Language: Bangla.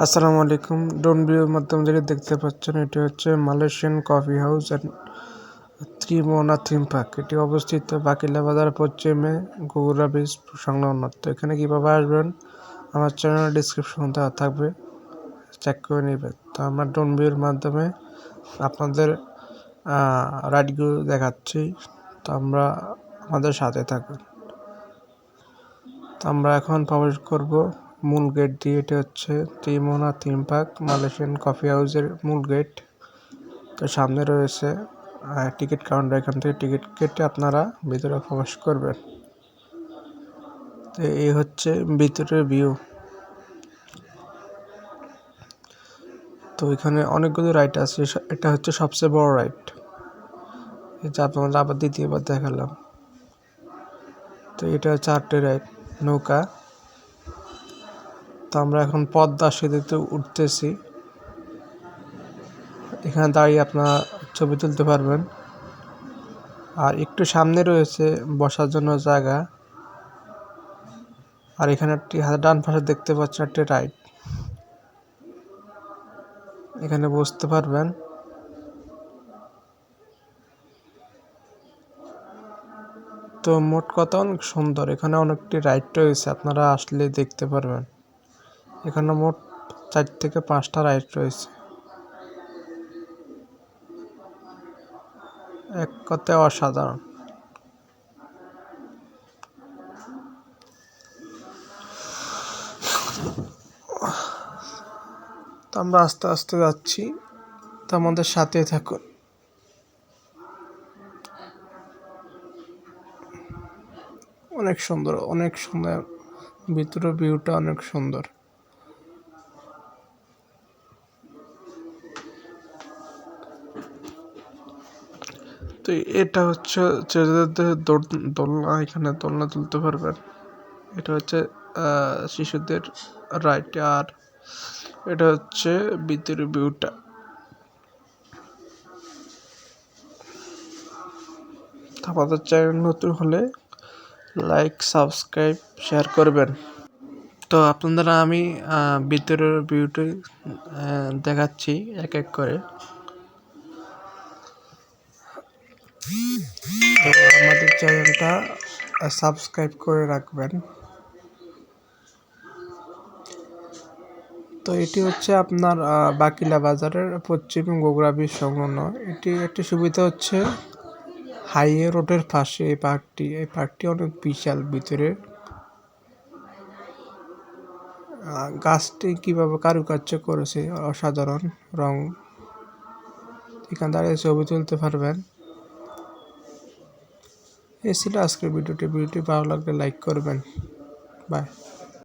আসসালামু আলাইকুম। ডোন ভিউর মাধ্যমে যেটি দেখতে পাচ্ছেন, এটি হচ্ছে Malaysian coffee house and Trimona theme park এটি অবস্থিত বাকিলা বাজার পশ্চিমে গুগুরা ব্রিজ সংলগ্ন। তো এখানে কীভাবে আসবেন, আমার চ্যানেল ডিসক্রিপশন দেওয়া থাকবে চেক করে নেবেন। তো আমরা ডোন ভিউর মাধ্যমে আপনাদের রাইডগুলো দেখাচ্ছি। তো আমরা আমাদের সাথে থাকুন। তো আমরা এখন প্রবেশ করব মূল গেট দিয়ে, এটা হচ্ছে Trimona theme park Malaysian coffee হাউসের মূল গেট। তো সামনে রয়েছে টিকিট কাউন্টার। এখান থেকে টিকিট কেটে আপনারা ভিতরে প্রবেশ করবেন। তো এই হচ্ছে ভিতরের ভিউ। তো এখানে অনেকগুলো রাইড আছে এটা হচ্ছে সবচেয়ে বড় রাইড। এটা আপনারা আবার দ্বিতীয়বার দেখালাম। তো এটা হচ্ছে চারটে রাইড, নৌকা। তো আমরা এখন পদ্মা সেতুতে উঠতেছি। এখানে দাঁড়িয়ে আপনারা ছবি তুলতে পারবেন। আর একটু সামনে রয়েছে বসার জন্য জায়গা। আর এখানে একটি ডান পাশে দেখতে পাচ্ছেন একটি রাইড এখানে বসতে পারবেন। তো মোট কথা অনেক সুন্দর। এখানে অনেকটি রাইড রয়েছে, আপনারা আসলে দেখতে পারবেন। এখানে মোট চার থেকে পাঁচটা রাইড রয়েছে। এক কথায় অসাধারণ। তো আমরা আস্তে আস্তে যাচ্ছি। তো আমাদের সাথে থাকুন। অনেক সুন্দর অনেক সুন্দর। ভিতরে ভিউটা অনেক সুন্দর। তো এটা হচ্ছে ছেলেদের দোলনা, এখানে দোলনা তুলতে পারবেন। এটা হচ্ছে শিশুদের রাইড আর এটা হচ্ছে ভিতরে ভিউটা। আমাদের চ্যানেল নতুন হলে লাইক সাবস্ক্রাইব শেয়ার করবেন। তো আপনারা আমি ভিতরের ভিউটি দেখাচ্ছি এক এক করে। তো আমাদের চ্যানেলটা সাবস্ক্রাইব করে রাখবেন। তো এটি হচ্ছে আপনার বাকিলা বাজারের পশ্চিম গোগরাবির সংলগ্ন। এটি একটি সুবিধা হচ্ছে হাইওয়ে রোডের পাশে এই পার্কটি। এই পার্কটি অনেক বিশাল, ভিতরে গাছটি কীভাবে কারুকার্য করেছে, অসাধারণ রং। এখান দাঁড়িয়ে ছবি তুলতে পারবেন। এই ছিল আজকের ভিডিওটি। ভিডিওটি ভালো লাগলে লাইক করবেন। বাই।